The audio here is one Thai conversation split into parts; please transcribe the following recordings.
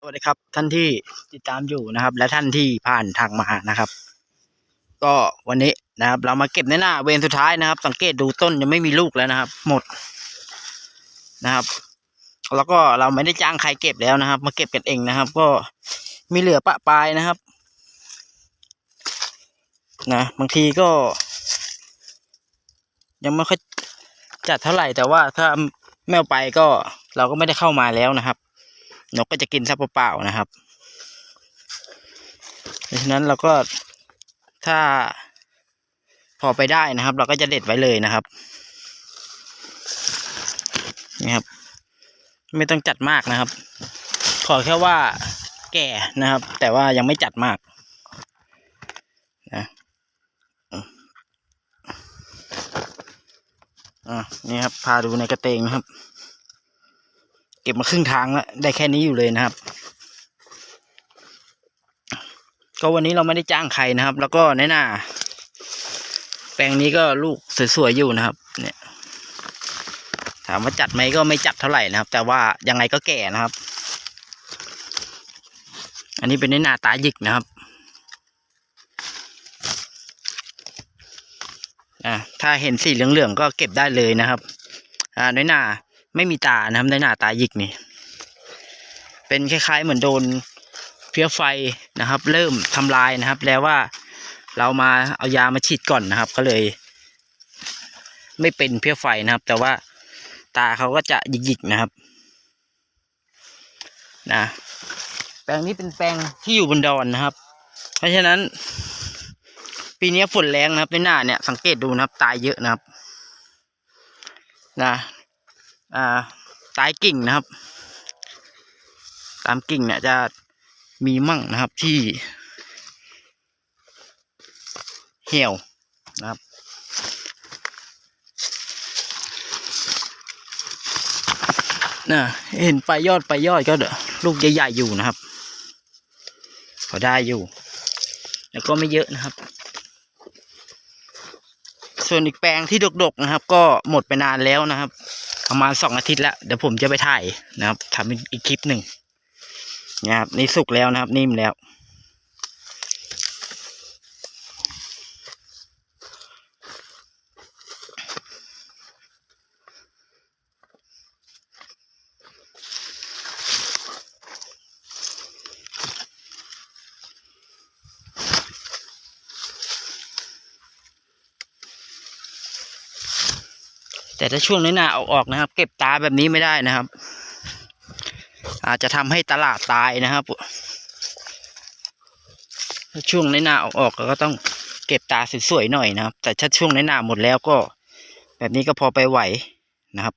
สวัสดีครับท่านที่ติดตามอยู่นะครับ และท่านที่ผ่านทางมานะครับ ก็วันนี้นะครับ เรามาเก็บในหน้าเวรสุดท้ายนะครับ สังเกตดูต้นยังไม่มีลูกแล้วนะครับ หมดนะครับ แล้วก็เราไม่ได้จ้างใครเก็บแล้วนะครับ มาเก็บกันเองนะครับ ก็มีเหลือปะปลายนะครับนะบางทีก็ ยังไม่ค่อยจัดเท่าไหร่แต่ว่าถ้าแมวไปก็เราก็ไม่ได้เข้ามาแล้วนะครับ นกก็จะกินซะเปล่าๆนะครับ เพราะฉะนั้นเราก็ถ้าพอไปได้นะครับ เราก็จะเด็ดไว้เลยนะครับนี่ครับ ไม่ต้องจัดมากนะครับ ขอแค่ว่าแก่นะครับ แต่ว่ายังไม่จัดมากนะอะนี่ครับ พาดูในกระเตงนะครับ ก็บมาครึ่งทางแล้วได้แค่นี้อยู่เลยนะครับ ก็วันนี้เราไม่ได้จ้างใครนะครับ แล้วก็ในหน้า แปลงนี้ก็ลูกสวยๆอยู่นะครับ เนี่ย ถามว่าจัดไหมก็ไม่จัดเท่าไหร่นะครับ แต่ว่ายังไงก็แก่นะครับ อันนี้เป็นในหน้าตาหยิกนะครับอ่าถ้าเห็นสีเหลืองๆก็เก็บได้เลยนะครับ อ่าในหน้า ไม่มีตานะครับในหน้าตาหยิกนี่ เป็นคล้ายๆเหมือนโดนเพี้ยไฟนะครับ เริ่มทำลายนะครับ แล้วว่าเรามาเอายามาฉีดก่อนนะครับ ก็เลย ไม่เป็นเพี้ยไฟนะครับ แต่ว่าตาเขาก็จะหยิกๆนะครับนะแปลงนี้เป็นแปลงที่อยู่บนดอนนะครับ เพราะฉะนั้น ปีนี้ฝนแรงนะครับในหน้าเนี่ยสังเกตดูนะครับ ตายเยอะนะครับ นะ อ่าตายกิ่งนะครับ ตามกิ่งเนี่ยจะมีมั่งนะครับที่เหี่ยวนะครับนะเห็นปลายยอดปลายยอดก็เดลูกใหญ่ๆอยู่นะครับพอได้อยู่ แล้วก็ไม่เยอะนะครับ ส่วนอีกแปลงที่ดกๆนะครับ ก็หมดไปนานแล้วนะครับ ประมาณสองอาทิตย์แล้วเดี๋ยวผมจะไปถ่ายนะครับทำอีกคลิปหนึ่งนะครับนี่สุกแล้วนะครับนิ่มแล้ว แต่ถ้าช่วงนี้หน้าเอาออกนะครับ เก็บตาแบบนี้ไม่ได้นะครับ อาจจะทำให้ตลาดตายนะครับถ้าช่วงในหน้าเอาออกก็ต้องเก็บตาสวยๆหน่อยนะครับ แต่ถ้าช่วงในหน้าหมดแล้วก็ แบบนี้ก็พอไปไหวนะครับ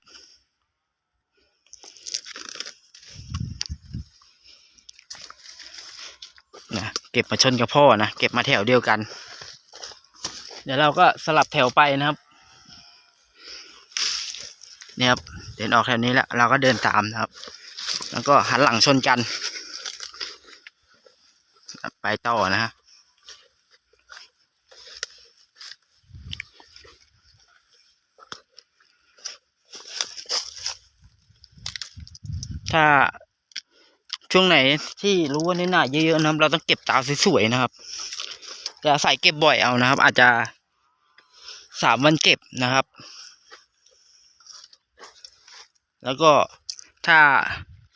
นะเก็บมาชนกับพ่อนะเก็บมาแถวเดียวกัน เดี๋ยวเราก็สลับแถวไปนะครับ นี่ครับเดินออกแถวนี้แล้ว เราก็เดินตามนะครับ แล้วก็หันหลังชนกัน ไปต่อนะฮะถ้าช่วงไหนที่รู้ว่านี่หนาเยอะๆนะครับ เราต้องเก็บตาสวยๆนะครับจะใส่เก็บบ่อยเอานะครับ อาจจะสามวันเก็บนะครับ แล้วก็ถ้า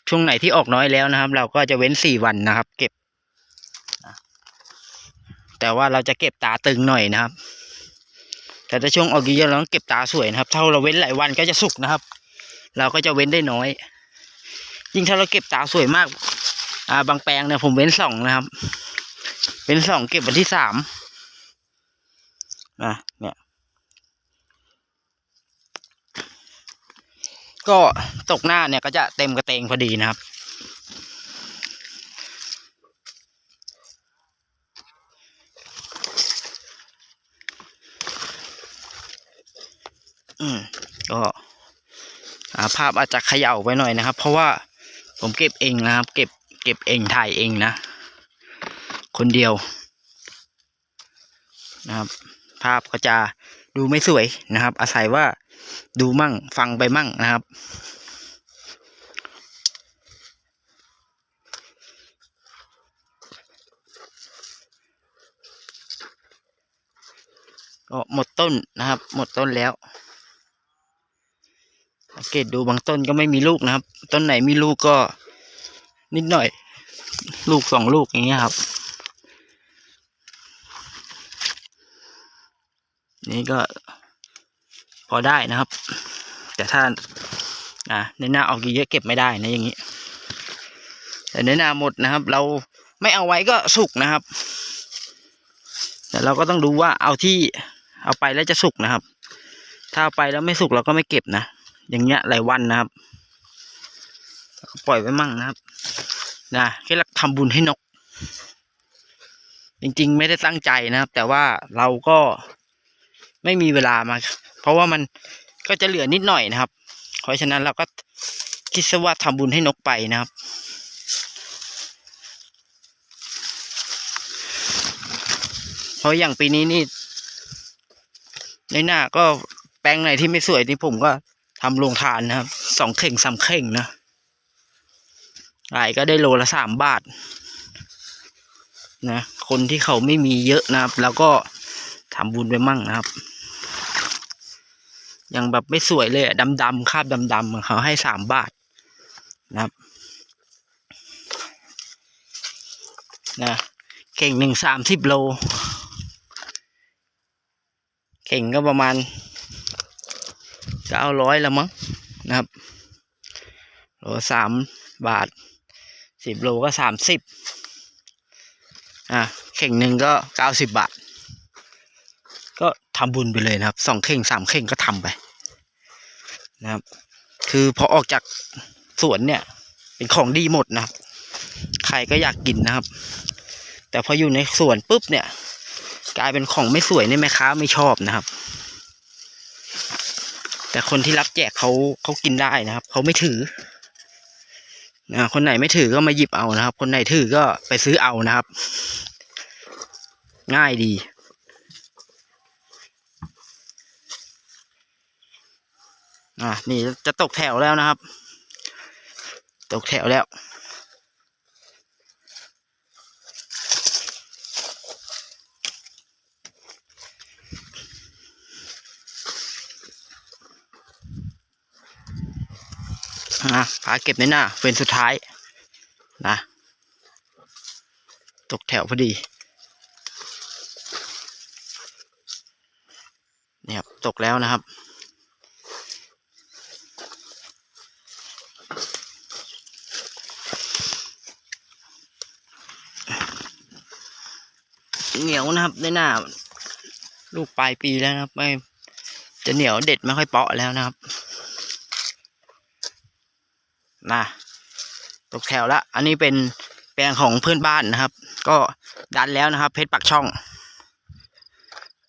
ช่วงไหนที่ออกน้อยแล้วนะครับ เราก็จะเว้นสี่วันนะครับ เก็บ แต่ว่าเราจะเก็บตาตึงหน่อยนะครับ แต่ถ้าช่วงออกเยอะเราต้องเก็บตาสวยนะครับ ถ้าเราเว้นหลายวันก็จะสุกนะครับ เราก็จะเว้นได้น้อย ยิ่งถ้าเราเก็บตาสวยมากอ่าบางแปลงเนี่ยผมเว้นสองนะครับ เว้นสองเก็บวันที่สามนะเนี่ย ก็ตกหน้าเนี่ยก็จะเต็มกระเตงพอดีนะครับ อืมก็ภาพอาจจะเขย่าไปหน่อยนะครับ เพราะว่าผมเก็บเองนะครับ เก็บเก็บเองถ่ายเองนะ คนเดียวนะครับ ภาพก็จะ ดูไม่สวยนะครับ อาศัยว่าดูมั่งฟังไปมั่งนะครับ ก็หมดต้นนะครับ หมดต้นแล้วสังเกตดูบางต้นก็ไม่มีลูกนะครับ ต้นไหนมีลูกก็นิดหน่อย ลูกสองลูกอย่างเงี้ยครับ นี่ก็พอได้นะครับ แต่ถ้าอะในหน้าออกเยอะเก็บไม่ได้นะอย่างนี้ แต่ในหน้าหมดนะครับ เราไม่เอาไว้ก็สุกนะครับ แต่เราก็ต้องดูว่าเอาที่เอาไปแล้วจะสุกนะครับ ถ้าเอาไปแล้วไม่สุกเราก็ไม่เก็บนะอย่างเงี้ยหลายวันนะครับ ปล่อยไว้มั่งนะครับนะแค่รักทำบุญให้นก จริงๆ ไม่ได้ตั้งใจนะครับ แต่ว่าเราก็ ไม่มีเวลามา เพราะว่ามันก็จะเหลือนิดหน่อยนะครับ เพราะฉะนั้นเราก็คิดซะว่าทำบุญให้นกไปนะครับ เพราะอย่างปีนี้นี่ในหน้าก็แปลงไหนที่ไม่สวยนี่ผมก็ทำโรงทานนะครับสองเข่งสามเข่งนะขายก็ได้โลละสามบาทนะคนที่เขาไม่มีเยอะนะครับ แล้วก็ทำบุญไปมั่งนะครับ ย่างแบบไม่สวยเลยอะดำคาบดำๆเขาให้สามบาทนะครับนะเข่งหนึ่งสามสิบโล เข่งก็ประมาณเก้าร้อยละมั้งนะครับโลสามบาทสิบโลก็สามสิบอะเข่งหนึ่งก็เก้าสิบบาท ก็ทำบุญไปเลยนะครับสองเข่งสามเข่งก็ทำไป นะครับ คือพอออกจากสวนเนี่ย เป็นของดีหมดนะครับ ใครก็อยากกินนะครับ แต่พออยู่ในสวนปุ๊บเนี่ย กลายเป็นของไม่สวยเนี่ยแม่ค้าไม่ชอบนะครับ แต่คนที่รับแจกเขาเขากินได้นะครับ เขาไม่ถือนะคนไหนไม่ถือก็มาหยิบเอานะครับ คนไหนถือก็ไปซื้อเอานะครับ ง่ายดี อะนี่จะตกแถวแล้วนะครับ ตกแถวแล้ว นะพาเก็บในหน้าเป็นสุดท้ายนะ ตกแถวพอดีเนี่ยตกแล้วนะครับ เหนียวนะครับในหน้า ลูกปลายปีแล้วนะครับ ไม่ จะเหนียวเด็ดไม่ค่อยเปาะแล้วนะครับนะตกแถวละ อันนี้เป็นแปลงของเพื่อนบ้านนะครับ ก็ดันแล้วนะครับ เพชรปักช่อง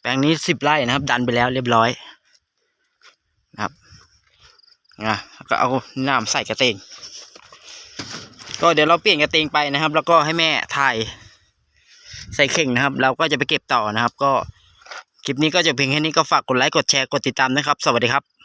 แปลงนี้สิบไร่นะครับ ดันไปแล้วเรียบร้อยนะครับนะก็เอาน้ำใส่กระเตงก็เดี๋ยวเราเปลี่ยนกระเตงไปนะครับ แล้วก็ให้แม่ถ่าย ใส่เข่งนะครับ เราก็จะไปเก็บต่อนะครับ ก็คลิปนี้ก็จะเพียงแค่นี้ก็ฝากกดไลค์กดแชร์กดติดตามนะครับ สวัสดีครับ